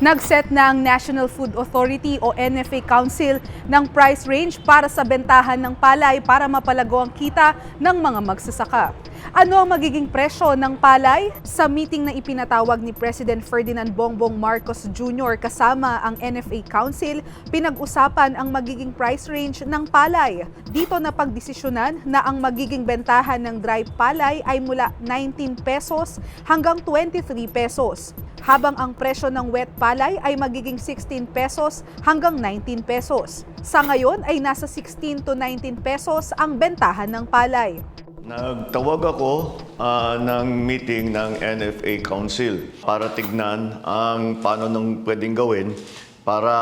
Nagset na ang National Food Authority o NFA Council ng price range para sa bentahan ng palay para mapalago ang kita ng mga magsasaka. Ano ang magiging presyo ng palay? Sa meeting na ipinatawag ni President Ferdinand Bongbong Marcos Jr. kasama ang NFA Council, pinag-usapan ang magiging price range ng palay. Dito na pagdesisyonan na ang magiging bentahan ng dry palay ay mula 19 pesos hanggang 23 pesos habang ang presyo ng wet palay ay magiging 16 pesos hanggang 19 pesos. Sa ngayon ay nasa 16 to 19 pesos ang bentahan ng palay. Nagtawag ako ah, ng meeting ng NFA Council para tignan ang paano nang pwedeng gawin para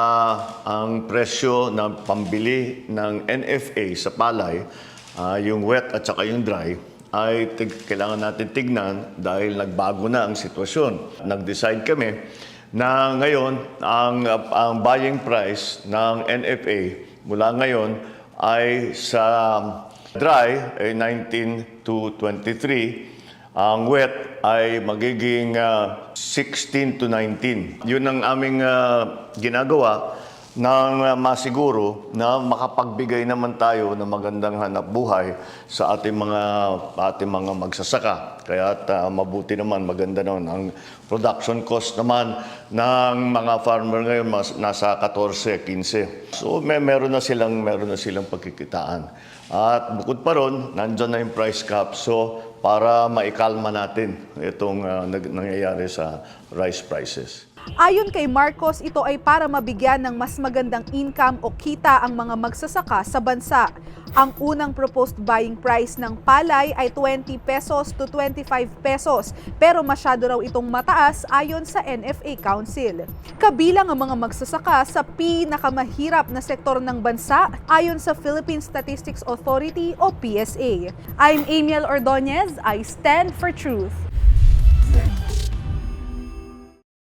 ang presyo ng pambili ng NFA sa palay, ah, yung wet at saka yung dry, ay kailangan natin tignan dahil nagbago na ang sitwasyon. Nag-decide kami na ngayon ang, ang buying price ng NFA mula ngayon ay sa dry ay 19 to 23. Ang wet ay magiging ah, 16 to 19. Yun ang aming ah, ginagawa nang ah, masiguro na makapagbigay naman tayo ng magandang hanap buhay sa ating mga ating mga magsasaka. Kaya mabuti naman, maganda naman ang production cost naman ng mga farmer ngayon mas, nasa 14, 15. So may meron na silang meron na silang pagkikitaan. At bukod pa ron, nandyan na yung price cap. So para maikalma natin itong nag- nangyayari sa rice prices. Ayon kay Marcos, ito ay para mabigyan ng mas magandang income o kita ang mga magsasaka sa bansa. Ang unang proposed buying price ng palay ay 20 pesos to 25 pesos, pero masyado raw itong mataas ayon sa NFA Council. Kabilang ang mga magsasaka sa pinakamahirap na sektor ng bansa ayon sa Philippine Statistics Authority o PSA. I'm Amiel Ordonez, I stand for truth.